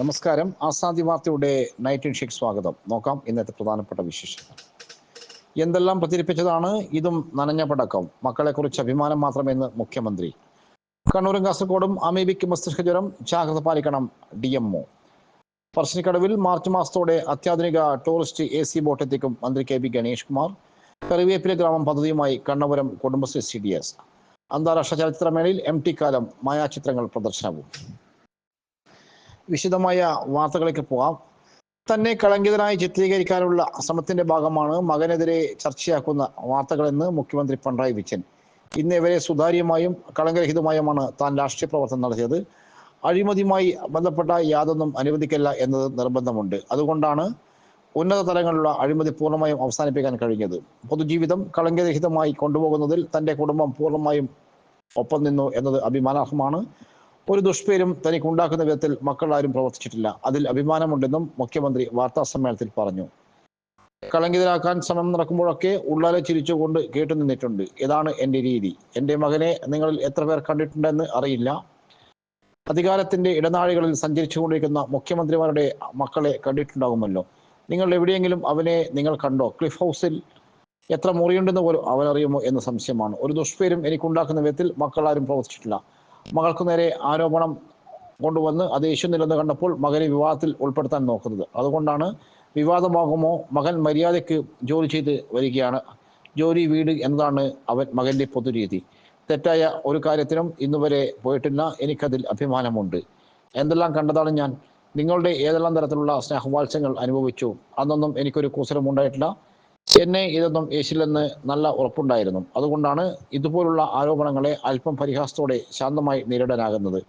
നമസ്കാരം. ആസാദി വാർത്തയുടെ night shake സ്വാഗതം. നോക്കാം ഇന്നത്തെ പ്രധാനപ്പെട്ട വിശേഷങ്ങൾ. എന്തെല്ലാം പ്രചരിപ്പിച്ചതാണ് ഇതും നനഞ്ഞ പടക്കം. മക്കളെക്കുറിച്ച് അഭിമാനം മാത്രമെന്ന് മുഖ്യമന്ത്രി. കണ്ണൂരും കാസർഗോഡും അമീബിക്ക് മസ്തിഷ്ക ജ്വരം ജാഗ്രത പാലിക്കണം ഡി എം ഒ പറശ്ശിനിക്കടവിൽ മാർച്ച് മാസത്തോടെ അത്യാധുനിക ടൂറിസ്റ്റ് എ സി ബോട്ട് എത്തിക്കും മന്ത്രി കെ പി ഗണേഷ് കുമാർ. കറിവേപ്പില ഗ്രാമം പദ്ധതിയുമായി Kannapuram Kudumbashree C D S. അന്താരാഷ്ട്ര ചലച്ചിത്രമേളയിൽ എം ടി കാലം മായാചിത്രങ്ങൾ പ്രദർശനവും. വിശദമായ വാർത്തകളിലേക്ക് പോകാം. തന്നെ കളങ്കിതനായി ചിത്രീകരിക്കാനുള്ള ശ്രമത്തിന്റെ ഭാഗമാണ് മകനെതിരെ ചർച്ചയാക്കുന്ന വാർത്തകളെന്ന് മുഖ്യമന്ത്രി പിണറായി വിജയൻ. ഇന്ന് ഇവരെ സുതാര്യമായും കളങ്കരഹിതമായുമാണ് താൻ രാഷ്ട്രീയ പ്രവർത്തനം നടത്തിയത്. അഴിമതിയുമായി ബന്ധപ്പെട്ട യാതൊന്നും അനുവദിക്കില്ല എന്നത് നിർബന്ധമുണ്ട്. അതുകൊണ്ടാണ് ഉന്നത തലങ്ങളിലുള്ള അഴിമതി പൂർണമായും അവസാനിപ്പിക്കാൻ കഴിഞ്ഞത്. പൊതുജീവിതം കളങ്കരഹിതമായി കൊണ്ടുപോകുന്നതിൽ തന്റെ കുടുംബം പൂർണമായും ഒപ്പം നിന്നു എന്നത് അഭിമാനാർഹമാണ്. ഒരു ദുഷ്പേരും തനിക്ക് ഉണ്ടാക്കുന്ന വിധത്തിൽ മക്കൾ ആരും പ്രവർത്തിച്ചിട്ടില്ല. അതിൽ അഭിമാനമുണ്ടെന്നും മുഖ്യമന്ത്രി വാർത്താ സമ്മേളനത്തിൽ പറഞ്ഞു. കളങ്കിതരാക്കാൻ ശ്രമം നടക്കുമ്പോഴൊക്കെ ഉള്ളാലെ ചിരിച്ചുകൊണ്ട് കേട്ടു നിന്നിട്ടുണ്ട്. ഇതാണ് എന്റെ രീതി. എന്റെ മകനെ നിങ്ങളിൽ എത്ര പേർ കണ്ടിട്ടുണ്ടെന്ന് അറിയില്ല. അധികാരത്തിന്റെ ഇടനാഴികളിൽ സഞ്ചരിച്ചുകൊണ്ടിരിക്കുന്ന മുഖ്യമന്ത്രിമാരുടെ മക്കളെ കണ്ടിട്ടുണ്ടാകുമല്ലോ. നിങ്ങൾ എവിടെയെങ്കിലും അവനെ നിങ്ങൾ കണ്ടോ? ക്ലിഫ് ഹൗസിൽ എത്ര മുറിയുണ്ടെന്ന് പോലും അവനറിയുമോ എന്ന സംശയമാണ്. ഒരു ദുഷ്പേരും എനിക്കുണ്ടാക്കുന്ന വിധത്തിൽ മക്കളാരും പ്രവർത്തിച്ചിട്ടില്ല. മകൾക്ക് നേരെ ആരോപണം കൊണ്ടുവന്ന് അത് യേശു നിലന്ന് കണ്ടപ്പോൾ മകനെ വിവാഹത്തിൽ ഉൾപ്പെടുത്താൻ നോക്കുന്നത്. അതുകൊണ്ടാണ് വിവാദമാകുമോ? മകൻ മര്യാദയ്ക്ക് ജോലി ചെയ്ത് വരികയാണ്. ജോലി വീട് എന്നതാണ് അവൻ മകന്റെ പൊതുരീതി. തെറ്റായ ഒരു കാര്യത്തിനും ഇന്നുവരെ പോയിട്ടില്ല. എനിക്കതിൽ അഭിമാനമുണ്ട്. എന്തെല്ലാം കണ്ടതാണ് ഞാൻ? നിങ്ങളുടെ ഏതെല്ലാം തരത്തിലുള്ള സ്നേഹവാത്സ്യങ്ങൾ അനുഭവിച്ചു? അന്നൊന്നും എനിക്കൊരു കുസരം ഉണ്ടായിട്ടില്ല. എന്നെ ഇതൊന്നും യേശില്ലെന്ന് നല്ല ഉറപ്പുണ്ടായിരുന്നു. അതുകൊണ്ടാണ് ഇതുപോലുള്ള ആരോപണങ്ങളെ അല്പം പരിഹാസത്തോടെ ശാന്തമായി നേരിടാനാകുന്നത്.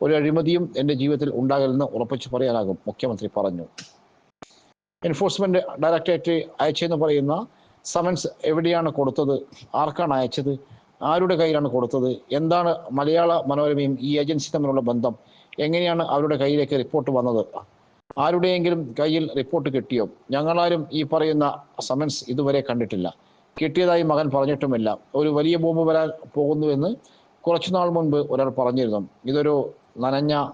ഒരു അഴിമതിയും എന്റെ ജീവിതത്തിൽ ഉണ്ടാകില്ലെന്ന് ഉറപ്പിച്ചു പറയാനാകും മുഖ്യമന്ത്രി പറഞ്ഞു. എൻഫോഴ്സ്മെന്റ് ഡയറക്ടറേറ്റ് അയച്ചെന്ന് പറയുന്ന സമൻസ് എവിടെയാണ് കൊടുത്തത്? ആർക്കാണ് അയച്ചത്? ആരുടെ കയ്യിലാണ് കൊടുത്തത്? എന്താണ് മലയാള മനോരമയും ഈ ഏജൻസി തമ്മിലുള്ള ബന്ധം? എങ്ങനെയാണ് അവരുടെ കയ്യിലേക്ക് റിപ്പോർട്ട് വന്നത്? ആരുടെയെങ്കിലും കയ്യിൽ റിപ്പോർട്ട് കിട്ടിയോ? ഞങ്ങളാരും ഈ പറയുന്ന സമൻസ് ഇതുവരെ കണ്ടിട്ടില്ല. കിട്ടിയതായി മകൻ പറഞ്ഞിട്ടുമില്ല. ഒരു വലിയ ബോംബ് വരാൻ പോകുന്നുവെന്ന് കുറച്ചുനാൾ മുൻപ് ഒരാൾ പറഞ്ഞിരുന്നു. ഇതൊരു നനഞ്ഞ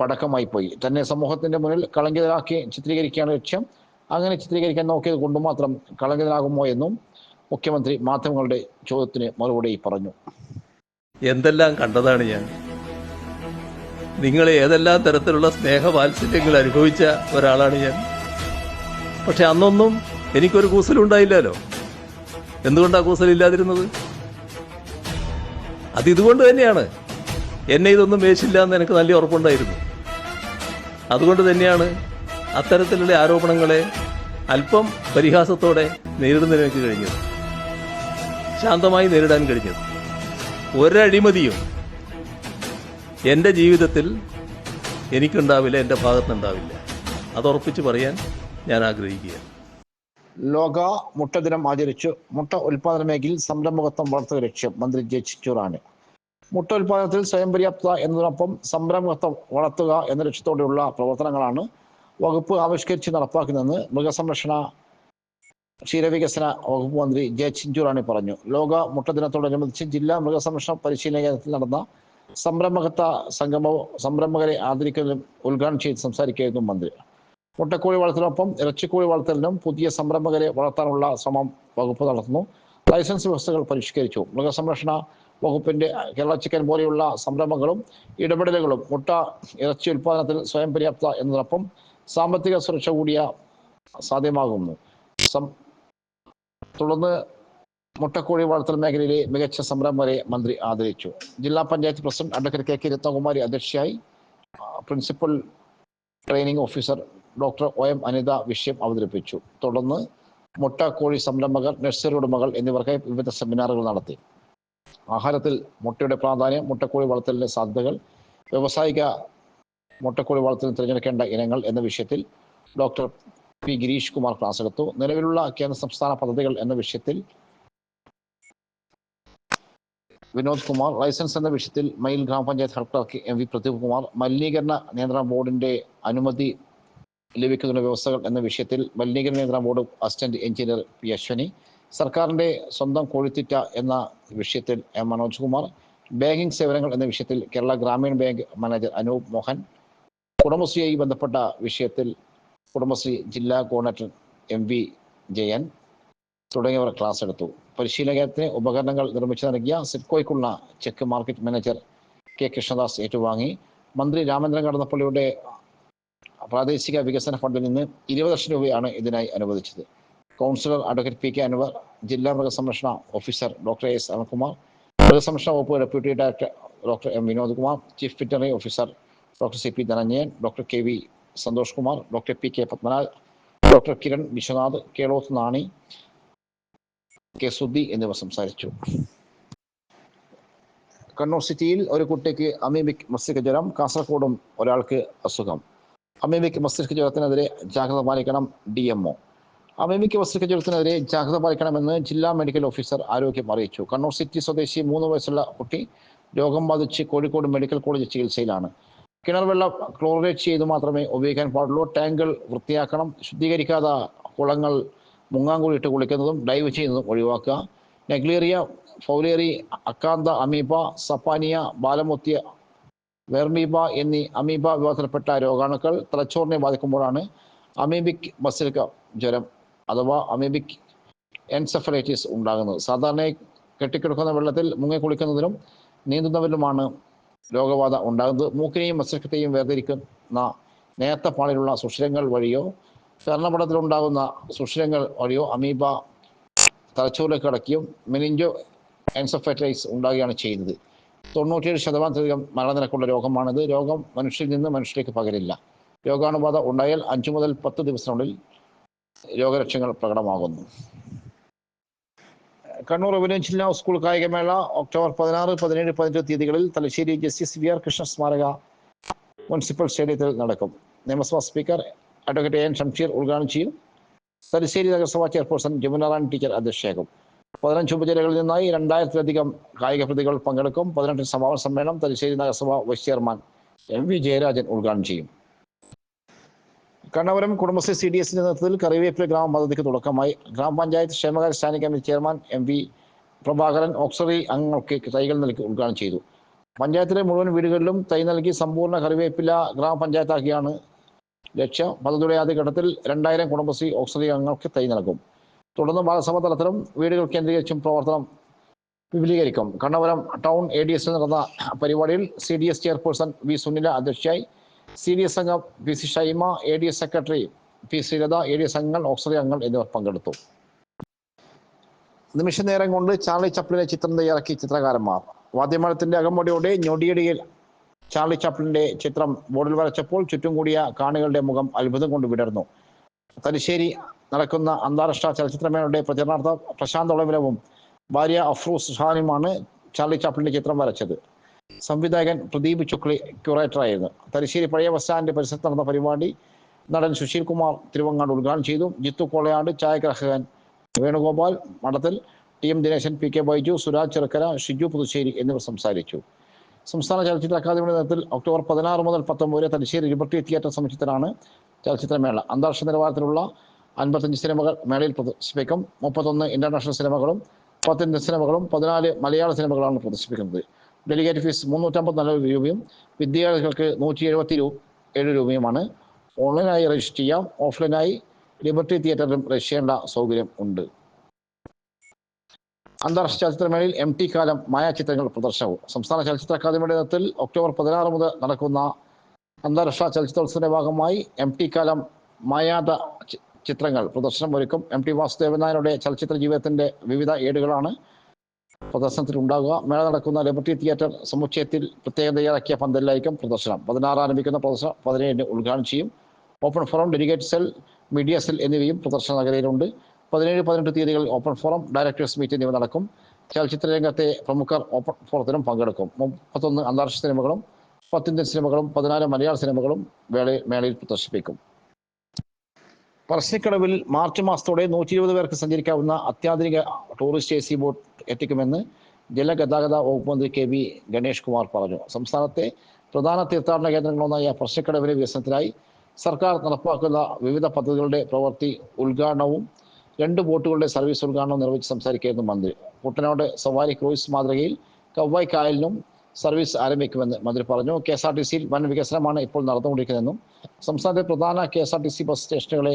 പടക്കമായി പോയി. തന്നെ സമൂഹത്തിന്റെ മുന്നിൽ കളങ്കിതരാക്കി ചിത്രീകരിക്കുകയാണ് ലക്ഷ്യം. അങ്ങനെ ചിത്രീകരിക്കാൻ നോക്കിയത് കൊണ്ട് മാത്രം കളങ്കിതരാകുമോ എന്നും മുഖ്യമന്ത്രി മാധ്യമങ്ങളുടെ ചോദ്യത്തിന് മറുപടി പറഞ്ഞു. എന്തെല്ലാം കണ്ടതാണ് ഞാൻ? നിങ്ങൾ ഏതെല്ലാം തരത്തിലുള്ള സ്നേഹവാത്സല്യങ്ങൾ അനുഭവിച്ച ഒരാളാണ് ഞാൻ. പക്ഷെ അന്നൊന്നും എനിക്കൊരു കൂസലുണ്ടായില്ലല്ലോ. എന്തുകൊണ്ടാണ് കൂസലില്ലാതിരുന്നത്? അതിതുകൊണ്ട് തന്നെയാണ്. എന്നെ ഇതൊന്നും വേശില്ല എന്ന് എനിക്ക് നല്ല ഉറപ്പുണ്ടായിരുന്നു. അതുകൊണ്ട് തന്നെയാണ് അത്തരത്തിലുള്ള ആരോപണങ്ങളെ അല്പം പരിഹാസത്തോടെ നേരിടുന്നതിന് എനിക്ക് കഴിഞ്ഞത്. ശാന്തമായി നേരിടാൻ കഴിഞ്ഞത്. ഒരഴിമതിയും എന്റെ ജീവിതത്തിൽ എനിക്കുണ്ടാവില്ല എന്റെ ഭാഗത്തുനിന്നുണ്ടാവില്ല. അത് ഉറപ്പിച്ച് പറയാൻ ഞാൻ ആഗ്രഹിക്കുകയാണ്. ലോക മുട്ട ദിനം ആചരിച്ചു. മുട്ട ഉൽപാദന മേഖലയിൽ സംരംഭകത്വം വളർത്തുക ലക്ഷ്യം മന്ത്രി ജെ ചിറ്റൂറാണ്. മുട്ട ഉൽപാദനത്തിൽ സ്വയം പര്യാപ്തത എന്നതിനൊപ്പം സംരംഭകത്വം വളർത്തുക എന്ന ലക്ഷ്യത്തോടെയുള്ള പ്രവർത്തനങ്ങളാണ് വകുപ്പ് ആവിഷ്കരിച്ച് നടപ്പാക്കുന്നതെന്ന് മൃഗസംരക്ഷണ ക്ഷീരവികസന വകുപ്പ് മന്ത്രി ജെ ചിഞ്ചുറാണി പറഞ്ഞു. ലോക മുട്ട ദിനത്തോടനുബന്ധിച്ച് ജില്ലാ മൃഗസംരക്ഷണ പരിശീലന കേന്ദ്രത്തിൽ നടന്ന സംരംഭകത്വ സംഗമവും സംരംഭകരെ ആദരിക്കുന്നതിലും ഉദ്ഘാടനം ചെയ്ത് സംസാരിക്കുകയായിരുന്നു മന്ത്രി. മുട്ടക്കോഴി വളർത്തലിനൊപ്പം ഇറച്ചിക്കോഴി വളർത്തലിനും പുതിയ സംരംഭകരെ വളർത്താനുള്ള ശ്രമം വകുപ്പ് നടത്തുന്നു. ലൈസൻസ് വ്യവസ്ഥകൾ പരിഷ്കരിച്ചു. മൃഗസംരക്ഷണ വകുപ്പിന്റെ കേരള ചിക്കൻ പോലെയുള്ള സംരംഭങ്ങളും ഇടപെടലുകളും മുട്ട ഇറച്ചി ഉൽപാദനത്തിൽ സ്വയം പര്യാപ്ത എന്നതിനൊപ്പം സാമ്പത്തിക സുരക്ഷ കൂടിയ സാധ്യമാകുന്നു. തുടർന്ന് മുട്ടക്കോഴി വളർത്തൽ മേഖലയിലെ മികച്ച സംരംഭരെ മന്ത്രി ആദരിച്ചു. ജില്ലാ panchayat president advocate K K Ratnakumari അധ്യക്ഷയായി principal training officer doctor O M Anitha വിഷയം അവതരിപ്പിച്ചു. തുടർന്ന് മുട്ട കോഴി സംരംഭകർ നഴ്സറി ഉടമകൾ എന്നിവർക്കായി വിവിധ സെമിനാറുകൾ നടത്തി. ആഹാരത്തിൽ മുട്ടയുടെ പ്രാധാന്യം മുട്ടക്കോഴി വളർത്തലിന്റെ സാധ്യതകൾ വ്യവസായിക മുട്ടക്കോഴി വളർത്തലിന് തിരഞ്ഞെടുക്കേണ്ട ഇനങ്ങൾ എന്ന വിഷയത്തിൽ doctor P Girish Kumar class എടുത്തു. നിലവിലുള്ള കേന്ദ്ര സംസ്ഥാന പദ്ധതികൾ എന്ന വിഷയത്തിൽ വിനോദ് കുമാർ ലൈസൻസ് എന്ന വിഷയത്തിൽ മയിൽ ഗ്രാമപഞ്ചായത്ത് head clerk M V Pradeep Kumar മലിനീകരണ നിയന്ത്രണ ബോർഡിന്റെ അനുമതി ലഭിക്കുന്ന വ്യവസ്ഥകൾ എന്ന വിഷയത്തിൽ മലിനീകരണ നിയന്ത്രണ board assistant engineer P Ashwini സർക്കാരിന്റെ സ്വന്തം കോഴിത്തിറ്റ എന്ന വിഷയത്തിൽ എം മനോജ് കുമാർ ബാങ്കിംഗ് സേവനങ്ങൾ എന്ന വിഷയത്തിൽ കേരള ഗ്രാമീൺ ബാങ്ക് മാനേജർ അനൂപ് മോഹൻ കുടുംബശ്രീയായി ബന്ധപ്പെട്ട വിഷയത്തിൽ കുടുംബശ്രീ ജില്ലാ കോർഡിനേറ്റർ എം വി ജയൻ തുടങ്ങിയവർ ക്ലാസ് എടുത്തു. പരിശീലനത്തിന് ഉപകരണങ്ങൾ നിർമ്മിച്ചു നൽകിയ സിഡ്കോയ്ക്കുള്ള cheque market manager K Krishnadas ഏറ്റുവാങ്ങി. മന്ത്രി രാമേന്ദ്രൻ കടന്നപ്പള്ളിയുടെ പ്രാദേശിക വികസന ഫണ്ടിൽ നിന്ന് ഇരുപത് ലക്ഷം രൂപയാണ് ഇതിനായി അനുവദിച്ചത്. Councillor advocate P K Anwar ജില്ലാ മൃഗസംരക്ഷണ ഓഫീസർ ഡോക്ടർ എസ് അനിൽകുമാർ മൃഗസംരക്ഷണ വകുപ്പ് deputy director doctor M Vinod Kumar chief veterinary officer doctor C P Dhananjayan doctor K V Santhosh Kumar doctor P K Padmanabh doctor Kiran Viswanath Keloth Nani K Subi എന്നിവർ സംസാരിച്ചു. കണ്ണൂർ സിറ്റിയിൽ ഒരു കുട്ടിക്ക് amoebic മസ്തിഷ്ക ജ്വരം കാസർഗോഡും ഒരാൾക്ക് അസുഖം. അമീബിക് മസ്തിഷ്ക ജ്വരത്തിനെതിരെ ജാഗ്രത പാലിക്കണം ഡി എം ഒ. അമീബിക് മസ്തിഷ്ക ജ്വരത്തിനെതിരെ ജാഗ്രത പാലിക്കണമെന്ന് ജില്ലാ മെഡിക്കൽ ഓഫീസർ ആരോഗ്യം അറിയിച്ചു. കണ്ണൂർ സിറ്റി സ്വദേശി മൂന്ന് വയസ്സുള്ള കുട്ടി രോഗം ബാധിച്ച് കോഴിക്കോട് മെഡിക്കൽ കോളേജ് ചികിത്സയിലാണ്. കിണർ വെള്ളം ക്ലോറിനേറ്റ് ചെയ്ത് മാത്രമേ ഉപയോഗിക്കാൻ പാടുള്ളൂ. ടാങ്കുകൾ വൃത്തിയാക്കണം. ശുദ്ധീകരിക്കാതെ കുളങ്ങൾ മുങ്ങാങ്കുഴിയിട്ട് കുളിക്കുന്നതും ഡൈവ് ചെയ്യുന്നതും ഒഴിവാക്കുക. Naegleria fowleri Acanthamoeba Sappinia Balamuthia Vermamoeba എന്നീ അമീബ വിഭാഗത്തിൽപ്പെട്ട രോഗാണുക്കൾ തലച്ചോറിനെ ബാധിക്കുമ്പോഴാണ് അമീബിക് മസിൽക്ക ജ്വരം അഥവാ അമീബിക് എൻസെഫലൈറ്റിസ് ഉണ്ടാകുന്നത്. സാധാരണ കെട്ടിക്കിടക്കുന്ന വെള്ളത്തിൽ മുങ്ങി കുളിക്കുന്നതിനും നീന്തുന്നവരിലുമാണ് രോഗബാധ ഉണ്ടാകുന്നത്. മൂക്കിനെയും മസ്തിഷ്കത്തെയും വേർതിരിക്കുന്ന നേർത്ത പാളിലുള്ള സുഷിരങ്ങൾ വഴിയോ കർണപടത്തിലുണ്ടാകുന്ന സുഷിരങ്ങൾ വഴിയോ അമീബ തലച്ചോറിലേക്ക് കടക്കുകയും മെനിഞ്ചോ എൻസെഫലൈറ്റിസ് ഉണ്ടാകുകയാണ് ചെയ്യുന്നത്. തൊണ്ണൂറ്റിയേഴ് ശതമാനത്തിലധികം മരണനിരക്കുള്ള രോഗമാണിത്. രോഗം മനുഷ്യരിൽ നിന്ന് മനുഷ്യരിലേക്ക് പകരില്ല. രോഗാണുബാധ ഉണ്ടായാൽ അഞ്ചു മുതൽ പത്ത് ദിവസത്തിനുള്ളിൽ രോഗലക്ഷണങ്ങൾ പ്രകടമാകുന്നു. കണ്ണൂർ റവന്യൂ ജില്ലാ സ്കൂൾ കായികമേള ഒക്ടോബർ പതിനാറ് പതിനേഴ് പതിനെട്ട് തീയതികളിൽ Thalassery justice V R Krishna സ്മാരക മുനിസിപ്പൽ സ്റ്റേഡിയത്തിൽ നടക്കും. നിയമസഭാ സ്പീക്കർ അഡ്വക്കേറ്റ് എൻ ഷംഷീർ ഉദ്ഘാടനം ചെയ്യും. തലശ്ശേരി നഗരസഭാ ചെയർപേഴ്സൺ ജമുനാറാണി ടീച്ചർ അധ്യക്ഷയാകും പതിനഞ്ച് ഉപജില്ലകളിൽ നിന്നായി രണ്ടായിരത്തിലധികം കായിക പ്രതികൾ പങ്കെടുക്കും. പതിനെട്ടിന് സമാപന സമ്മേളനം തലശ്ശേരി നഗരസഭ vice chairman M V Jayarajan ഉദ്ഘാടനം ചെയ്യും. കണ്ണപുരം കുടുംബശ്രീ സി ഡി എസിന്റെ നേതൃത്വത്തിൽ കറിവേപ്പില ഗ്രാമ പദ്ധതിക്ക് തുടക്കമായി. ഗ്രാമപഞ്ചായത്ത് ക്ഷേമകാര്യ standing committee chairman M V Prabhakaran auxiliary അംഗങ്ങൾക്ക് തൈകൾ നൽകി ഉദ്ഘാടനം ചെയ്തു. പഞ്ചായത്തിലെ മുഴുവൻ വീടുകളിലും തൈ നൽകി സമ്പൂർണ കറിവേപ്പില ഗ്രാമപഞ്ചായത്താക്കിയാണ് ലക്ഷ്യം പദ്ധതിയുടെ ആദ്യഘട്ടത്തിൽ രണ്ടായിരം കുടുംബശ്രീ ഓക്സിജൻ അംഗങ്ങൾക്ക് തൈ നൽകും. തുടർന്ന് ബാലസഭ തലത്തിലും വീടുകൾ കേന്ദ്രീകരിച്ചും പ്രവർത്തനം വിപുലീകരിക്കും. കണ്ണപുരം ടൗൺ എ ഡി എസിൽ നടന്ന പരിപാടിയിൽ C D S chairperson V Sunila അധ്യക്ഷയായി സി ഡി എസ് അംഗം P C Shaima A D S secretary P Sreelatha A D S അംഗങ്ങൾ ഓക്സിജൻ അംഗങ്ങൾ എന്നിവർ പങ്കെടുത്തു. നിമിഷ നേരം കൊണ്ട് ചാർലി ചപ്ലിനെ ചിത്രം തയ്യാറാക്കി ചിത്രകാരന്മാർ. വാദ്യമേളത്തിന്റെ അകമ്പടിയോടെ ഞൊടിയടിയിൽ ചാർലി ചാപ്ലിന്റെ ചിത്രം ബോർഡിൽ വരച്ചപ്പോൾ ചുറ്റും കൂടിയ കാണികളുടെ മുഖം അത്ഭുതം കൊണ്ട് വിടർന്നു. തലശ്ശേരി നടക്കുന്ന അന്താരാഷ്ട്ര ചലച്ചിത്രമേളയുടെ പ്രചരണാർത്ഥ പ്രശാന്ത് ഒളവിലവും ഭാര്യ അഫ്രൂസ് ഷാനുമാണ് ചാർലി ചാപ്ലിന്റെ ചിത്രം വരച്ചത്. സംവിധായകൻ പ്രദീപ് ചുക്ലി ക്യൂറേറ്ററായിരുന്നു തലശ്ശേരി പഴയ ബസ് സ്റ്റാൻഡ് പരിസരത്ത് നടന്ന പരിപാടി നടൻ സുശീൽ കുമാർ തിരുവങ്ങാട് ഉദ്ഘാടനം ചെയ്തു. Jithu Kolayad ചായഗ്രാഹകൻ Venugopal Madathil T M Dineshan P K Baiju Suraj Cherukkara Shiju Puthussery എന്നിവർ സംസാരിച്ചു. സംസ്ഥാന ചലച്ചിത്ര അക്കാദമിയുടെ നേതൃത്വത്തിൽ ഒക്ടോബർ പതിനാറ് മുതൽ പത്തൊമ്പത് വരെ തലശ്ശേരി ലിബർട്ടി തിയേറ്റർ സമുച്ചയത്തിലാണ് ചലച്ചിത്രമേള. അന്താരാഷ്ട്ര നിലവാരത്തിലുള്ള അൻപത്തഞ്ച് സിനിമകൾ മേളയിൽ പ്രദർശിപ്പിക്കും. മുപ്പത്തൊന്ന് ഇന്റർനാഷണൽ സിനിമകളും പത്ത് ഇന്ത്യൻ സിനിമകളും പതിനാല് മലയാള സിനിമകളാണ് പ്രദർശിപ്പിക്കുന്നത്. ഡെലിഗേറ്റ് ഫീസ് മുന്നൂറ്റമ്പത്തിനാല് രൂപയും വിദ്യാർത്ഥികൾക്ക് നൂറ്റി എഴുപത്തി ഏഴ് രൂപയുമാണ്. ഓൺലൈനായി രജിസ്റ്റർ ചെയ്യാം. ഓഫ്ലൈനായി ലിബർട്ടി തിയേറ്ററിലും രജിസ്റ്റർ ചെയ്യേണ്ട സൗകര്യം ഉണ്ട്. അന്താരാഷ്ട്ര ചലച്ചിത്രമേളയിൽ എം ടി കാലം മായാചിത്രങ്ങൾ പ്രദർശനവും. സംസ്ഥാന ചലച്ചിത്ര അക്കാദമിയുടെ നേതൃത്വത്തിൽ ഒക്ടോബർ പതിനാറ് മുതൽ നടക്കുന്ന അന്താരാഷ്ട്ര ചലച്ചിത്രോത്സവത്തിന്റെ ഭാഗമായി എം ടി കാലം മായാത ചിത്രങ്ങൾ പ്രദർശനം ഒരുക്കും. എം ടി വാസുദേവൻ നായരുടെ ചലച്ചിത്ര ജീവിതത്തിന്റെ വിവിധ ഏടുകളാണ് പ്രദർശനത്തിൽ ഉണ്ടാകുക. മേള നടക്കുന്ന ലിബർട്ടി തിയേറ്റർ സമുച്ചയത്തിൽ പ്രത്യേകം തയ്യാറാക്കിയ പന്തലിലായിരിക്കും പ്രദർശനം. പതിനാറ് ആരംഭിക്കുന്ന പ്രദർശനം പതിനേഴിന് ഉദ്ഘാടനം ചെയ്യും. Open forum delegate cell media cell എന്നിവയും പ്രദർശന നഗരയിലുണ്ട്. പതിനേഴ് പതിനെട്ട് തീയതികളിൽ ഓപ്പൺ ഫോറം ഡയറക്ടേഴ്സ് മീറ്റ് എന്നിവ നടക്കും. ചലച്ചിത്ര രംഗത്തെ പ്രമുഖർ ഓപ്പൺ ഫോറത്തിനും പങ്കെടുക്കും. മുപ്പത്തൊന്ന് അന്താരാഷ്ട്ര സിനിമകളും പത്ത് ഇന്ത്യൻ സിനിമകളും പതിനാല് മലയാള സിനിമകളും വേളയിൽ മേളയിൽ പ്രദർശിപ്പിക്കും. പറശ്ശിക്കടവിൽ മാർച്ച് മാസത്തോടെ നൂറ്റി ഇരുപത് പേർക്ക് സഞ്ചരിക്കാവുന്ന അത്യാധുനിക ടൂറിസ്റ്റ് എ സി ബോട്ട് എത്തിക്കുമെന്ന് ജലഗതാഗത വകുപ്പ് മന്ത്രി കെ വി ഗണേഷ് കുമാർ പറഞ്ഞു. സംസ്ഥാനത്തെ പ്രധാന തീർത്ഥാടന കേന്ദ്രങ്ങളൊന്നായ പറശ്ശിക്കടവിലെ വികസനത്തിനായി സർക്കാർ നടപ്പാക്കുന്ന വിവിധ പദ്ധതികളുടെ പ്രവൃത്തി ഉദ്ഘാടനവും രണ്ട് ബോട്ടുകളുടെ സർവീസ് ഉദ്ഘാടനം നിർവഹിച്ച് സംസാരിക്കുകയായിരുന്നു മന്ത്രി. കുട്ടനാട് സവാരി ക്രൂയിസ് മാതൃകയിൽ കവ്വായ് കായലിനും സർവീസ് ആരംഭിക്കുമെന്ന് മന്ത്രി പറഞ്ഞു. കെ എസ് ആർ ടി സിയിൽ വൻ വികസനമാണ് ഇപ്പോൾ നടന്നുകൊണ്ടിരിക്കുന്നതെന്നും സംസ്ഥാനത്തെ പ്രധാന K S R T C bus സ്റ്റേഷനുകളെ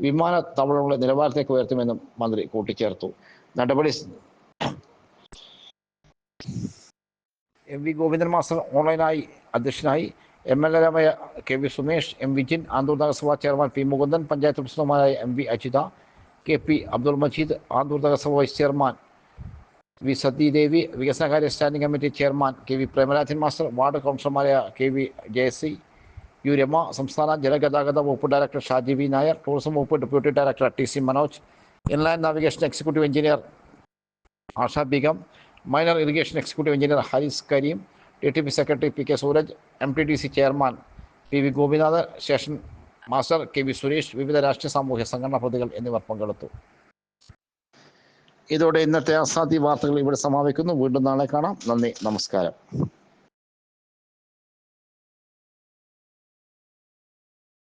വിമാനത്താവളങ്ങളുടെ നിലവാരത്തേക്ക് ഉയർത്തുമെന്നും മന്ത്രി കൂട്ടിച്ചേർത്തു. നടപടി എം വി ഗോവിന്ദൻ മാസ്റ്റർ ഓൺലൈനായി അധ്യക്ഷനായി M L എമാരായ K V Sumesh M Vijin Anthoor നഗരസഭാ ചെയർമാൻ പി മുകുന്ദൻ പഞ്ചായത്ത് പ്രസിഡന്റുമാരായ M V Ajitha K P Abdul Majeed Anthoor നഗരസഭ വൈസ് ചെയർമാൻ. വി സതീദേവി വികസനകാര്യ standing committee chairman K V Premarajan master ward കൗൺസിലർമാരായ K V Jayasi U Rama സംസ്ഥാന ജലഗതാഗത വകുപ്പ് director Shaji V Nair tourism വകുപ്പ് deputy director T C Manoj inland navigation executive engineer Asha Begum minor irrigation executive engineer Harees Kareem D T P secretary P K Sooraj M T D C chairman P V Gopinath station master K V Suresh വിവിധ രാഷ്ട്രീയ സാമൂഹ്യ സംഘടനാ പ്രതികൾ എന്നിവർ പങ്കെടുത്തു. ഇതോടെ ഇന്നത്തെ അസാധ്യ വാർത്തകൾ ഇവിടെ സമാപിക്കുന്നു. വീണ്ടും നാളെ കാണാം. നന്ദി നമസ്കാരം.